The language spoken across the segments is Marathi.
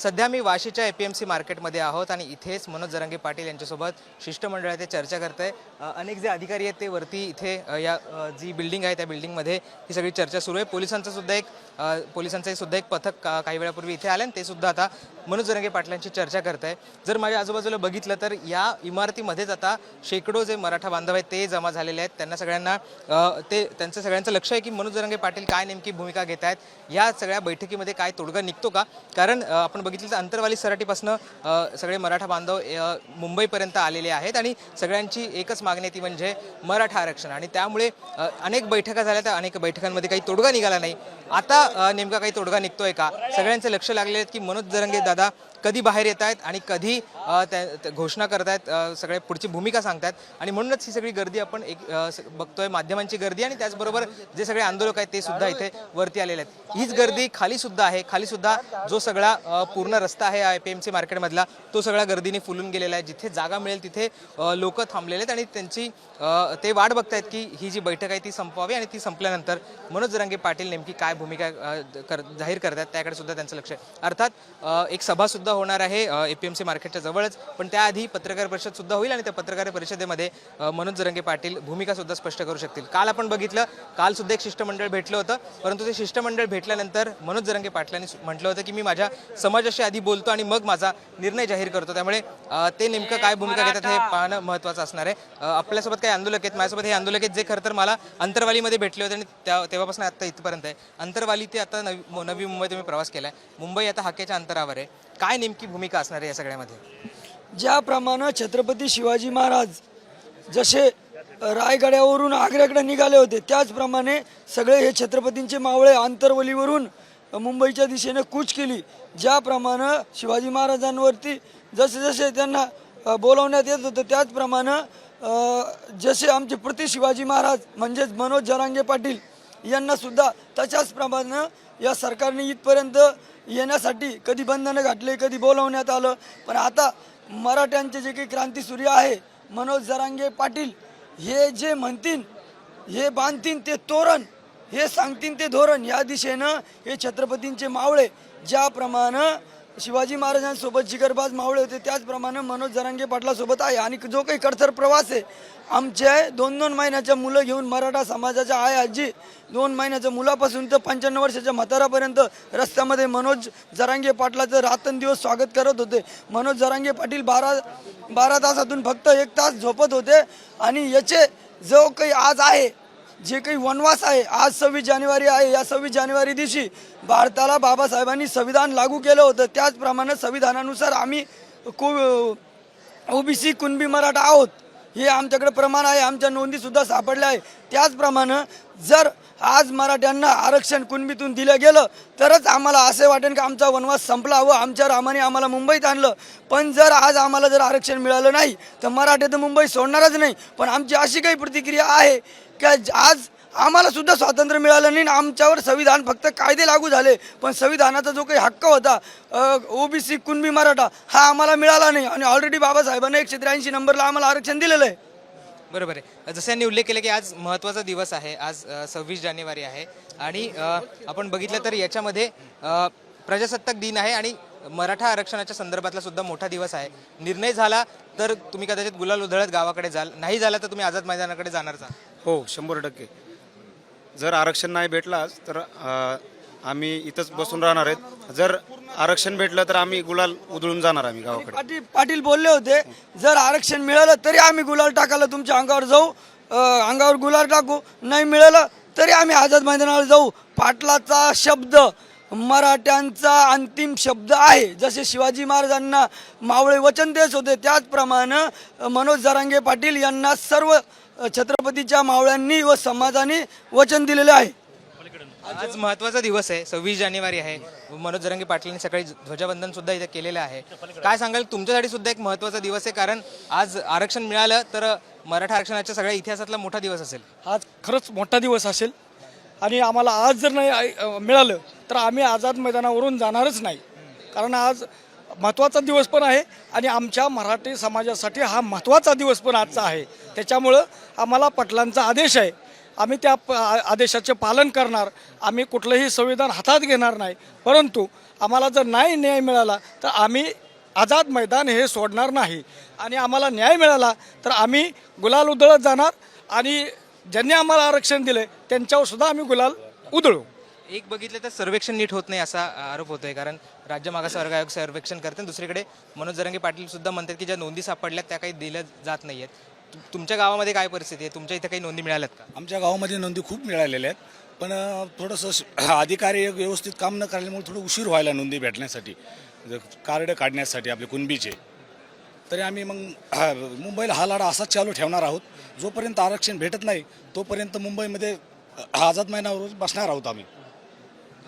सध्या मी वाशीच्या ए पी एम सी मार्केटमध्ये आहोत आणि इथेच मनोज जरांगे पाटील यांच्यासोबत शिष्टमंडळ आहे ते चर्चा करत आहे अनेक जे अधिकारी आहेत ते वरती इथे या जी बिल्डिंग आहे त्या बिल्डिंगमध्ये ही सगळी चर्चा सुरू आहे. पोलिसांचं सुद्धा एक पोलिसांचं सुद्धा एक पथक का- काही वेळापूर्वी इथे आलं आणि ते सुद्धा आता मनोज जरांगे पाटलांची चर्चा करत आहे जर माझ्या आजूबाजूला बघितलं तर या इमारतीमध्येच आता शेकडो जे मराठा बांधव आहेत ते जमा झालेले आहेत. त्यांना सगळ्यांना ते त्यांचं सगळ्यांचं लक्ष आहे की मनोज जरांगे पाटील काय नेमकी भूमिका घेत आहेत या सगळ्या बैठकीमध्ये काय तोडगा निघतो का? कारण आपण बघितलं तर अंतरवाली सराठीपासून सगळे मराठा बांधव मुंबईपर्यंत आलेले आहेत आणि सगळ्यांची एकच मागणी ती म्हणजे मराठा आरक्षण. आणि त्यामुळे अनेक बैठका झाल्या त्या अनेक बैठकांमध्ये काही तोडगा निघाला नाही. आता नेमका काही तोडगा निघतोय का? सगळ्यांचे लक्ष लागले आहेत की मनोज जरंगे दादा कधी बाहेर येत आहेत आणि कधी त्या घोषणा करत आहेत सगळे पुढची भूमिका सांगतात आणि म्हणूनच ही सगळी गर्दी आपण एक बघतोय माध्यमांची गर्दी आणि त्याचबरोबर जे सगळे आंदोलक आहेत ते सुद्धा इथे वरती आलेले आहेत. हीच गर्दी खाली सुद्धा आहे. खाली सुद्धा जो सगळा पूर्ण रस्ता आहे आय पी एम सी मार्केटमधला तो सगळा गर्दीने फुलून गेलेला आहे. जिथे जागा मिळेल तिथे लोक थांबलेले आहेत आणि त्यांची ते वाट बघतायत की ही जी बैठक आहे ती संपवावी आणि ती संपल्यानंतर मनोज जरांगे पाटील नेमकी काय भूमिका कर जाहीर करतात त्याकडे सुद्धा त्यांचं लक्ष आहे. अर्थात एक सभा सुद्धा होणार आहे. ए पी एम सी मार्केटच्या जवळच. पण त्याआधी पत्रकार परिषद सुद्धा होईल आणि त्या पत्रकार परिषदेमध्ये मनोज जरंगे पाटील भूमिका सुद्धा स्पष्ट करू शकतील. काल आपण बघितलं काल सुद्धा एक शिष्टमंडळ भेटलं होतं. परंतु ते शिष्टमंडळ भेटल्यानंतर मनोज जरंगे पाटलांनी म्हटलं होतं की मी माझ्या समाजाशी आधी बोलतो आणि मग माझा निर्णय जाहीर करतो. त्यामुळे ते नेमकं काय भूमिका घेतात हे पाहणं महत्त्वाचं असणार आहे. आपल्यासोबत काही आंदोलक आहेत. माझ्यासोबत हे आंदोलक आहेत जे खरं तर मला अंतरवालीमध्ये भेटले होते आणि त्या तेव्हापासून आता इथपर्यंत आहे. अंतरवाली ते आता नवी मु- नवी मुंबई तुम्ही प्रवास केला आहे मुंबई आता हाकेच्या अंतरावर आहे. काय नेमकी भूमिका असणार आहे या सगळ्यामध्ये? ज्याप्रमाणे छत्रपती शिवाजी महाराज जसे रायगड्यावरून आग्र्याकडे निघाले होते त्याचप्रमाणे सगळे हे छत्रपतींचे मावळे आंतरवलीवरून मुंबईच्या दिशेने कूच केली. ज्याप्रमाणे शिवाजी महाराजांवरती जसे जसे त्यांना बोलवण्यात बोलावण्यात येत होतं त्याचप्रमाणे जसे आमचे प्रति शिवाजी महाराज म्हणजेच मनोज जरांगे पाटील यांनासुद्धा तशाच प्रमाणे या सरकारने इथपर्यंत येण्यासाठी कधी बंधनं घातले कधी बोलावण्यात आलं. पण आता मराठ्यांचे जे काही क्रांतीसूर्य आहे मनोज जरांगे पाटील हे जे म्हणतील हे बांधतील ते तोरण हे सांगतील ते धोरण या दिशेनं हे छत्रपतींचे मावळे ज्याप्रमाणे शिवाजी महाराजांसोबत जिगरबाज मावळे होते. त्याचप्रमाणे मनोज जरांगे पाटलासोबत आहे. आणि जो काही कडसर प्रवास आहे आमचे दोन दोन महिन्याच्या मुलं घेऊन मराठा समाजाच्या आय आजी दोन महिन्याच्या मुलापासून तर पंच्याण्णव वर्षाच्या म्हातारापर्यंत रस्त्यामध्ये मनोज जरांगे पाटलाचं रात्रंदिवस स्वागत करत होते. मनोज जरांगे पाटील बारा बारा तासातून फक्त एक तास झोपत होते. आणि याचे जो काही आज आहे जे काही वनवास आहे आज सव्वीस जानेवारी आहे या सव्वीस जानेवारी दिवशी भारताला बाबासाहेबांनी संविधान लागू केलं होतं. त्याचप्रमाणे संविधानानुसार आम्ही कु ओबीसी कुणबी मराठा आहोत. हे आमच्याकडे प्रमाण आहे आमच्या नोंदीसुद्धा सापडल्या आहे त्याचप्रमाणे जर आज मराठ्यांना आरक्षण कुणबीतून दिलं गेलं तरच आम्हाला असे वाटेल की आमचा वनवास संपला व आमच्या रामाने आम्हाला मुंबईत आणलं. पण जर आज आम्हाला जर आरक्षण मिळालं नाही तर मराठे तर मुंबई सोडणारच नाही. पण आमची अशी काही प्रतिक्रिया आहे की आज आम्हाला सुद्धा स्वातंत्र्य मिळालं नाही आणि आमच्यावर संविधान फक्त कायदे लागू झाले. पण संविधानाचा जो काही हक्क होता ओबीसी कुणबी मराठा हा आम्हाला मिळाला नाही. आणि ऑलरेडी बाबासाहेबांनी एकशे त्र्याऐंशी नंबरला आम्हाला आरक्षण दिलेलं आहे. बरोबर आहे. जसं यांनी उल्लेख केला की आज महत्त्वाचा दिवस आहे. आज सव्वीस जानेवारी आहे. आणि आपण बघितलं तर याच्यामध्ये प्रजासत्ताक दिन आहे आणि मराठा आरक्षणाच्या संदर्भातला सुद्धा मोठा दिवस आहे. निर्णय झाला तर तुम्ही कदाचित गुलाल उधळत गावाकडे जाल. नाही झाला तर तुम्ही आझाद मैदानाकडे जाणार जा. हो शंभर टक्के. जर आरक्षण नाही भेटलाच तर अ, आम्ही इथंच बसून राहणार आहेत. जर आरक्षण भेटलं तर आम्ही गुलाल उधळून जाणार आम्ही गावाकडे. पाटील पाटील बोलले होते जर आरक्षण मिळालं तरी आम्ही गुलाल टाकायला तुमच्या अंगावर जाऊ अं, अंगावर गुलाल टाकू. नाही मिळालं तरी आम्ही आझाद मैदानावर जाऊ. पाटलाचा शब्द मराठ्यांचा अंतिम शब्द आहे. जसे शिवाजी महाराजांना मावळे वचन देत होते त्याचप्रमाणे मनोज जरांगे पाटील यांना सर्व छत्रपतीच्या मावळ्यांनी व समाजाने वचन दिलेले आहे. आज महत्त्वाचा दिवस आहे. सव्वीस जानेवारी आहे. मनोज जरंगे पाटलांनी सकाळी ध्वजवंदन सुद्धा इथे केलेलं आहे. काय सांगाल? तुमच्यासाठी सुद्धा एक महत्त्वाचा दिवस आहे. कारण आज आरक्षण मिळालं तर मराठा आरक्षणाच्या सगळ्या इतिहासातला मोठा दिवस असेल. आज खरंच मोठा दिवस असेल. आणि आम्हाला आज जर नाही मिळालं तर आम्ही आझाद मैदानावरून जाणारच नाही. कारण आज महत्त्वाचा दिवस पण आहे आणि आमच्या मराठी समाजासाठी हा महत्त्वाचा दिवस पण आजचा आहे. त्याच्यामुळं आम्हाला पटलांचा आदेश आहे. आम्ही त्या प- आदेशाचे पालन करणार. आम्ही कुठलंही संविधान हातात घेणार नाही. परंतु आम्हाला जर नाही न्याय मिळाला तर आम्ही आझाद मैदान हे सोडणार नाही. आणि आम्हाला न्याय मिळाला तर आम्ही गुलाल उधळत जाणार आणि ज्यांनी आम्हाला आरक्षण दिले त्यांच्यावर सुद्धा आम्ही गुलाल उधळू. एक बघितलं तर सर्वेक्षण नीट होत नाही असा आरोप होतोय कारण राज्य मागास वर्ग आयोग सर्वेक्षण करते. आणि दुसरीकडे मनोज जरंगे पाटील सुद्धा म्हणतात की ज्या नोंदी सापडल्या त्या काही दिल्या जात नाही आहेत तुमच्या गावामध्ये काय परिस्थिती आहे? तुमच्या इथे काही नोंदी मिळाल्यात का? आमच्या गावामध्ये नोंदी खूप मिळालेल्या आहेत. पण थोडंसं अधिकारी व्यवस्थित काम न केल्यामुळे थोडं उशीर व्हायला नोंदी भेटण्यासाठी कार्ड काढण्यासाठी आपले कुणबीचे. तरी आम्ही मग हा, मुंबईला हा लढा असाच चालू ठेवणार आहोत. जोपर्यंत आरक्षण भेटत नाही तोपर्यंत मुंबईमध्ये आझाद मैदानावर बसणार आहोत आम्ही.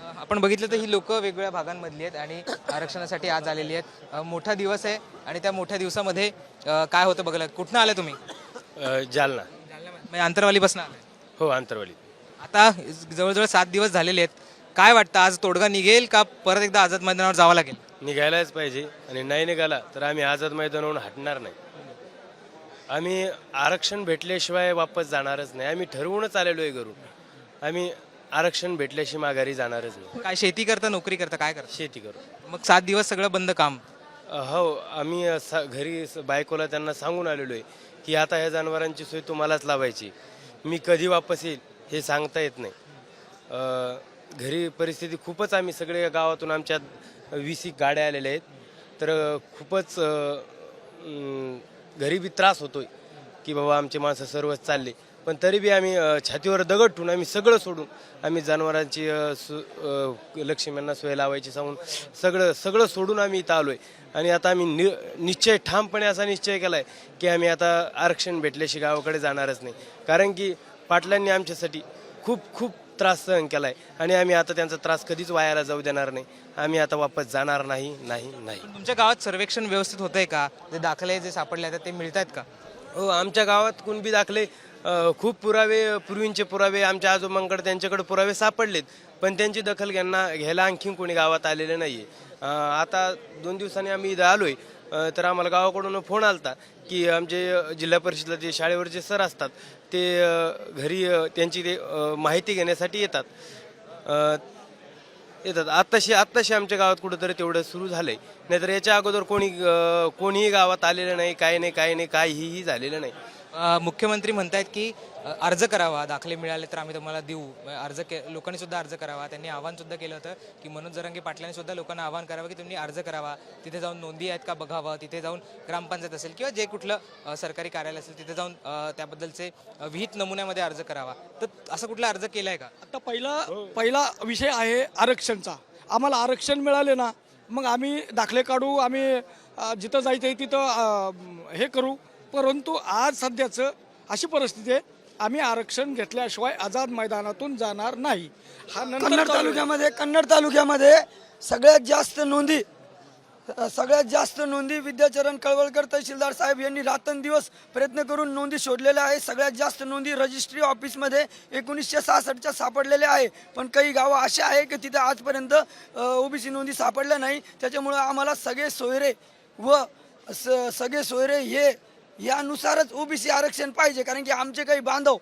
आपण बघितलं तर ही लोक वेगवेगळ्या भागांमधली आहेत आणि आरक्षणासाठी आज आलेली आहेत. मोठा दिवस आहे आणि त्या मोठ्या दिवसामध्ये काय होतं बघायला? कुठनं आलं तुम्ही? जालना. म्हणजे आलं. हो आंतरवाली आता जवळजवळ सात दिवस झालेले आहेत. काय वाटतं? आज तोडगा निघेल का परत एकदा आझाद मैदानावर जावं लागेल? निघायलाच पाहिजे आणि नाही निघाला तर आम्ही आझाद मैदानावरून हटणार नाही. आम्ही आरक्षण भेटल्याशिवाय वापस जाणारच नाही. आम्ही ठरवूनच आलेलो आहे घरून. आम्ही आरक्षण भेटल्याशिवाय माघारी जाणारच नाही काय शेती करता नोकरी करता काय करता? शेती करू. मग सात दिवस सगळं बंद काम. अ, हो आम्ही अ, सा- घरी स- बायकोला त्यांना सांगून आलेलो आहे की आता ह्या जनावरांची सोय तुम्हालाच लावायची. मी कधी वापस येईल हे सांगता येत नाही. अ, घरी परिस्थिती खूपच आम्ही सगळे गावातून आमच्या वीस एक गाड्या आलेल्या आहेत. तर अ, खूपच अ, घरी बी त्रास होतोय की बाबा आमचे माणसं सर्वच चालले. पण तरी बी आम्ही छातीवर दगड ठेवून आम्ही सगळं सोडून आम्ही जनावरांची सु लक्ष्म्यांना सोय लावायची सांगून सगळं सगळं सोडून आम्ही इथं आलोय. आणि आता आम्ही नि निश्चय ठामपणे असा निश्चय केला आहे की आम्ही आता आरक्षण भेटल्याशी गावाकडे जाणारच नाही. कारण की पाटलांनी आमच्यासाठी खूप खूप त्रास सहन केला आहे आणि आम्ही आता त्यांचा त्रास कधीच वायाला जाऊ देणार नाही. आम्ही आता वापस जाणार नाही नाही नाही. तुमच्या गावात सर्वेक्षण व्यवस्थित होतंय का? जे दाखले जे सापडले आहेत ते मिळत आहेत का? हो आमच्या गावात कुणबी दाखले खूप पुरावे पूर्वींचे पुरावे आमच्या आजोबांकडे त्यांच्याकडे पुरावे सापडलेत. पण त्यांची दखल घ्यांना घ्यायला आणखीन कोणी गावात आलेले नाही आता दोन दिवसांनी आम्ही इथं आलोय. तर आम्हाला गावाकडून फोन आलता की आमचे जिल्हा परिषदला जे शाळेवरचे सर असतात ते घरी त्यांची ते माहिती घेण्यासाठी येतात. येतात. आत्ताशी आत्ताशी आमच्या गावात कुठंतरी तेवढं सुरू झालंय. नाहीतर याच्या अगोदर कोणी कोणीही गावात आलेलं नाही काय नाही काय नाही काहीही झालेलं नाही. मुख्यमंत्री म्हणतायत की अर्ज करावा दाखले मिळाले तर आम्ही तुम्हाला देऊ. अर्ज के लोकांनी सुद्धा अर्ज करावा. त्यांनी आव्हान सुद्धा केलं होतं की मनोज जरांगे पाटलांनी सुद्धा लोकांना आवाहन करावं की तुम्ही अर्ज करावा. तिथे जाऊन नोंदी आहेत का बघावं? तिथे जाऊन ग्रामपंचायत असेल किंवा जे कुठलं सरकारी कार्यालय असेल तिथे जाऊन त्याबद्दलचे विहित नमुन्यामध्ये अर्ज करावा. तर असा कुठला अर्ज केलाय का? आता पहिला पहिला विषय आहे आरक्षणचा. आम्हाला आरक्षण मिळाले ना मग आम्ही दाखले काढू आम्ही जिथं जायचं आहे तिथं हे करू. परंतु आज सध्याचं अशी परिस्थिती आहे आम्ही आरक्षण घेतल्याशिवाय आझाद मैदानातून जाणार नाही. हा नंतर कन्नड. तालुक्यामध्ये कन्नड तालुक्यामध्ये सगळ्यात जास्त नोंदी सगळ्यात जास्त नोंदी विद्याचरण कळवळकर तहसीलदार साहेब यांनी रात्रंदिवस प्रयत्न करून नोंदी शोधलेल्या आहे सगळ्यात जास्त नोंदी रजिस्ट्री ऑफिसमध्ये एकोणीसशे सहासष्टच्या सापडलेल्या आहे पण काही गावं अशी आहे की तिथे आजपर्यंत ओबीसी नोंदी सापडल्या नाही. त्याच्यामुळं आम्हाला सगळे सोयरे व स सगळे सोयरे हे यानुसारच ओबीसी आरक्षण पाहिजे कारण की आमचे काही बांधव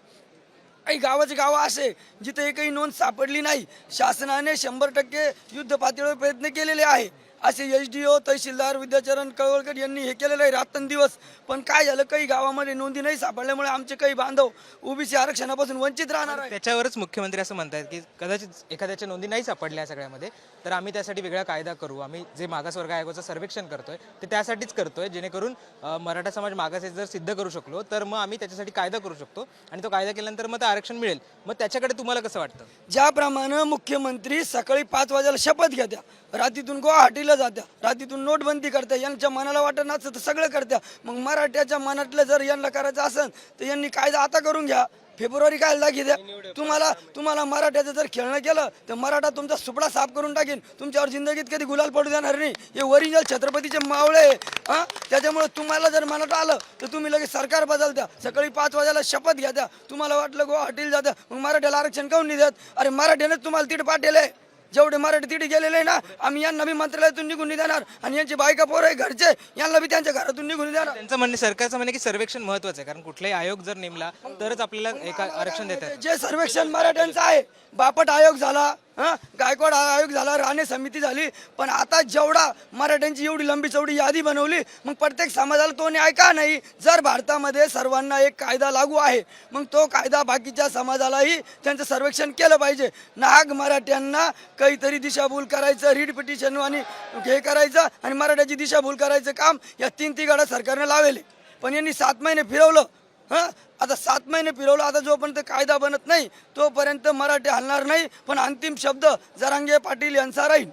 काही गावाचे गावं असे जिथे एकही नोंद सापडली नाही शासनाने शंभर टक्के युद्ध पातळीवर प्रयत्न केलेले आहे. असे एच डी ओ तहसीलदार विद्याचरण कळवळकर यांनी हे केलेलं आहे रात्रंदिवस पण काय झालं काही गावामध्ये नोंदी नाही सापडल्यामुळे आमचे काही बांधव ओबीसी आरक्षणापासून वंचित राहणार आहे त्याच्यावरच मुख्यमंत्री असं म्हणतायत की कदाचित एखाद्याच्या नोंदी नाही सापडल्या सगळ्यामध्ये तर आम्ही त्यासाठी वेगळा कायदा करू. आम्ही जे मागासवर्ग आयोगाचं सर्वेक्षण करतोय ते त्यासाठीच करतोय जेणेकरून मराठा समाज मागास जर सिद्ध करू शकलो तर मग आम्ही त्याच्यासाठी कायदा करू शकतो आणि तो कायदा केल्यानंतर मग ते आरक्षण मिळेल. मग त्याच्याकडे तुम्हाला कसं वाटतं? ज्याप्रमाणे मुख्यमंत्री सकाळी पाच वाजेला शपथ घेत्या रात्रीतून गुवाहाटीला जात्या. रात्रीतून नोटबंदी करत्या. यांच्या मनाला वाटत नसतं तर सगळं करत्या. मग मराठ्याच्या मनातलं जर यांना करायचं असेल तर यांनी कायदा आता करून घ्या. फेब्रुवारी काय दाखी द्या. तुम्हाला तुम्हाला मराठ्याचं जर खेळणं केलं तर मराठा तुमचा सुपडा साफ करून टाकेन. तुमच्यावर जिंदगीत कधी गुलाल पडू देणार नाही. हे ओरिजिनल छत्रपतीचे मावळे हां? त्याच्यामुळे तुम्हाला जर मनात आलं तर तुम्ही लगेच सरकार बदल द्या सकाळी पाच वाजायला शपथ घ्या द्या तुम्हाला वाटलं गुवाहाटीला जात्या. मग मराठ्याला आरक्षण काऊन नाही देत? अरे मराठ्यानेच तुम्हाला तिथे आहे. जेवढे मराठी तिथे गेलेले आहे ना आम्ही यांना बी मंत्रालयातून निघून नाही देणार आणि यांची बायका पोरं आहे घरचे यांना बी त्यांच्या घरातून निघून देणार त्यांचं म्हणणे सरकारचं म्हणणे की सर्वेक्षण महत्वाचं आहे. कारण कुठलाही आयोग जर नेमला तरच आपल्याला एका आरक्षण देतात. जे सर्वेक्षण मराठ्यांचं आहे बापट आयोग झाला? गायकवाड आयोग झाला राणे समिती झाली पण आता जेवढा मराठ्यांची एवढी लंबी चौडी यादी बनवली मग प्रत्येक समाजाला तो न्याय का नाही? जर भारतामध्ये सर्वांना एक कायदा लागू आहे मग तो कायदा बाकीच्या समाजालाही त्यांचं सर्वेक्षण केलं पाहिजे. नाग मराठ्यांना काहीतरी दिशाभूल करायचं रीड पिटिशन आणि हे करायचं आणि मराठ्याची दिशाभूल करायचं काम या तीन तिघाडा सरकारनं लावेले. पण यांनी सात महिने फिरवलं हं? आता सात महिने फिरवलं आता जोपर्यंत कायदा बनत नाही तोपर्यंत मराठी हलणार नाही पण अंतिम शब्द जरांगे पाटील यांचा राहील.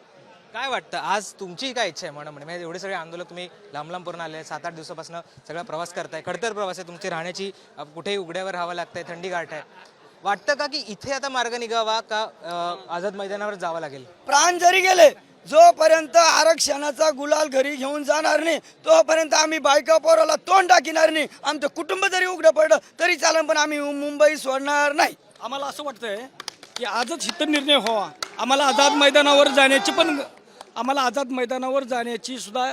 काय वाटतं? आज तुमची काय इच्छा आहे म्हणा म्हणजे एवढे सगळे आंदोलक तुम्ही लांब लांब करून आले सात आठ दिवसापासून सगळा प्रवास करताय. खडतर प्रवास आहे तुमची राहण्याची अ, कुठेही उघड्यावर राहावं लागतंय थंडी गाठ आहे. वाटतं का की इथे आता मार्ग निघावा का अ, आझाद मैदानावर जावं लागेल? प्राण जरी गेले जोपर्यंत आरक्षणाचा गुलाल घरी घेऊन जाणार नाही तोपर्यंत आम्ही बायका पोराला तोंड टाकिणार नाही. आमचं कुटुंब जरी उघडं पडलं तरी चालेल पण आम्ही मुंबई सोडणार नाही. आम्हाला असं वाटतंय की आजच हित निर्णय व्हावा. आम्हाला आझाद मैदानावर जाण्याची पण आम्हाला आझाद मैदानावर जाण्याची सुद्धा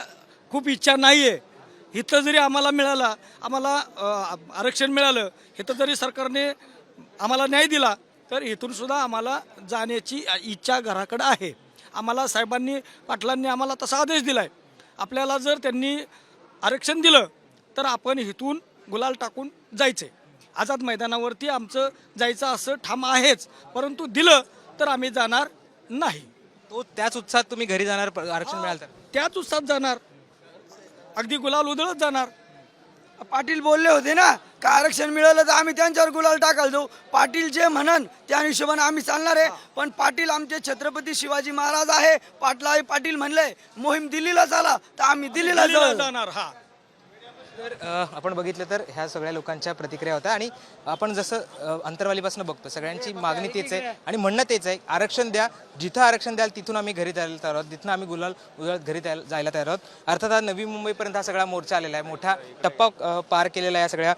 खूप इच्छा नाही आहे इथं जरी आम्हाला मिळाला आम्हाला आरक्षण मिळालं इथं जरी सरकारने आम्हाला न्याय दिला तर इथून सुद्धा आम्हाला जाण्याची इच्छा घराकडं आहे. आम्हाला साहेबांनी पाटलांनी आम्हाला तसा आदेश दिलाय. आपल्याला जर त्यांनी आरक्षण दिलं तर आपण इथून गुलाल टाकून जायचे. आझाद मैदानावरती आमचं जायचं असं ठाम आहेच परंतु दिलं तर आम्ही जाणार नाही. तो त्याच उत्साहात तुम्ही घरी जाणार आरक्षण मिळालं तर? त्याच उत्साहात जाणार. अगदी गुलाल उधळत जाणार. पाटील बोलले होते ना का आरक्षण मिळालं तर आम्ही त्यांच्यावर गुलाल टाकायला जाऊ. पाटील जे म्हणन त्या हिशोबाने आम्ही चालणार आहे. पण पाटील आमचे छत्रपती शिवाजी महाराज आहे. पाटला पाटील म्हणले मोहीम दिल्लीला झाला तर आम्ही दिल्लीला जाणार हा. तर आपण बघितलं तर ह्या सगळ्या लोकांच्या प्रतिक्रिया होत्या आणि आपण जसं अंतरवालीपासून बघतो सगळ्यांची मागणी तेच आहे आणि म्हणणं तेच आहे आरक्षण द्या जिथं आरक्षण द्याल तिथून आम्ही घरी जायला तयार आहोत तिथून आम्ही गुलाल गुलाल घरी जायला तयार आहोत. अर्थात हा नवी मुंबईपर्यंत हा सगळा मोर्चा आलेला आहे मोठा टप्पा पार केलेला आहे या सगळ्या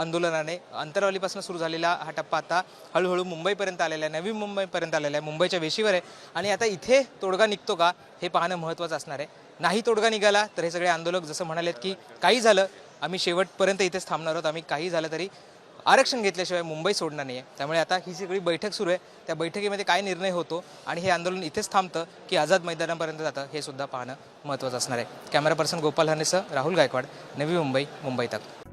आंदोलनाने. अंतरवालीपासून सुरू झालेला हा टप्पा आता हळूहळू मुंबईपर्यंत आलेला आहे नवी मुंबईपर्यंत आलेला आहे मुंबईच्या वेशीवर आहे. आणि आता इथे तोडगा निघतो का हे पाहणं महत्त्वाचं असणार आहे. नाही तोडगा निघाला तर हे सगळे आंदोलक जसं म्हणालेत की काही झालं आम्ही शेवटपर्यंत इथेच थांबणार आहोत. आम्ही काही झालं तरी आरक्षण घेतल्याशिवाय मुंबई सोडणार नाही आहे त्यामुळे आता ही सगळी बैठक सुरू आहे. त्या बैठकीमध्ये काय निर्णय होतो आणि हे आंदोलन इथेच थांबतं की आझाद मैदानापर्यंत जातं हे सुद्धा पाहणं महत्त्वाचं असणार आहे. कॅमेरा पर्सन गोपाल हनेसह राहुल गायकवाड नवी मुंबई मुंबई तक.